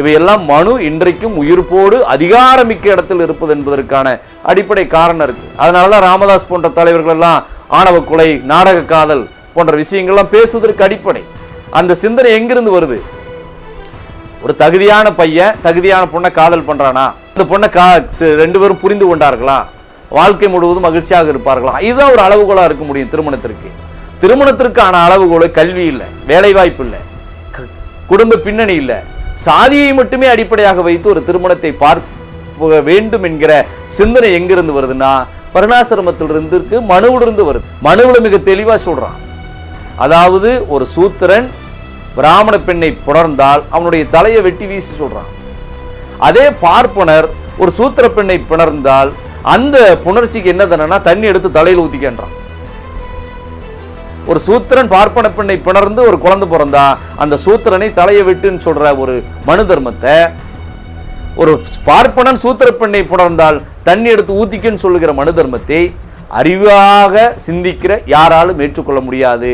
இவையெல்லாம் மனு இன்றைக்கும் உயிர்ப்போடு அதிகாரமிக்க இடத்தில் இருப்பது என்பதற்கான அடிப்படை காரணம் இருக்கு. அதனால தான் ராமதாஸ் போன்ற தலைவர்கள் எல்லாம் ஆணவ கொலை நாடக காதல் போன்ற விஷயங்கள்லாம் பேசுவதற்கு அடிப்படை. அந்த சிந்தனை எங்கிருந்து வருது? ஒரு தகுதியான பையன் தகுதியான பொண்ணை காதல் பண்றானா? அந்த பொண்ணை கா ரெண்டு பேரும் புரிந்து கொண்டார்களா? வாழ்க்கை முழுவதும் மகிழ்ச்சியாக இருப்பார்களா? இதுதான் ஒரு அளவுகோலா இருக்க முடியும் திருமணத்திற்கு. திருமணத்திற்கான அளவுகோலை கல்வி இல்லை வேலைவாய்ப்பு இல்லை குடும்ப பின்னணி இல்லை. சாதியை மட்டுமே அடிப்படையாக வைத்து ஒரு திருமணத்தை பார்க்க வேண்டும் என்கிற சிந்தனை எங்கிருந்து வருதுன்னா வருணாசிரமத்திலிருந்து இருக்கு மனுவிலிருந்து வருது. மனுவில் மிக தெளிவா சொல்றான். அதாவது ஒரு சூத்திரன் பிராமண பெண்ணை புணர்ந்தால் அவனுடைய தலையை வெட்டி வீசி சொல்றான். அதே பார்ப்பனர் ஒரு சூத்திர பெண்ணை புணர்ந்தால் அந்த புணர்ச்சிக்கு என்ன தண்டனா தண்ணி எடுத்து தலையில் ஊத்திக்கின்றான். ஒரு சூத்திரன் பார்ப்பன பெண்ணை பிணர்ந்து ஒரு குழந்தை பிறந்தா அந்த சூத்திரனை தலையை விட்டுன்னு சொல்ற ஒரு மனு தர்மத்தை ஒரு பார்ப்பனன் சூத்திர பெண்ணை புணர்ந்தால் தண்ணி எடுத்து ஊத்திக்குன்னு சொல்லுகிற மனு தர்மத்தை அறிவாக சிந்திக்கிற யாராலும் ஏற்றுக்கொள்ள முடியாது.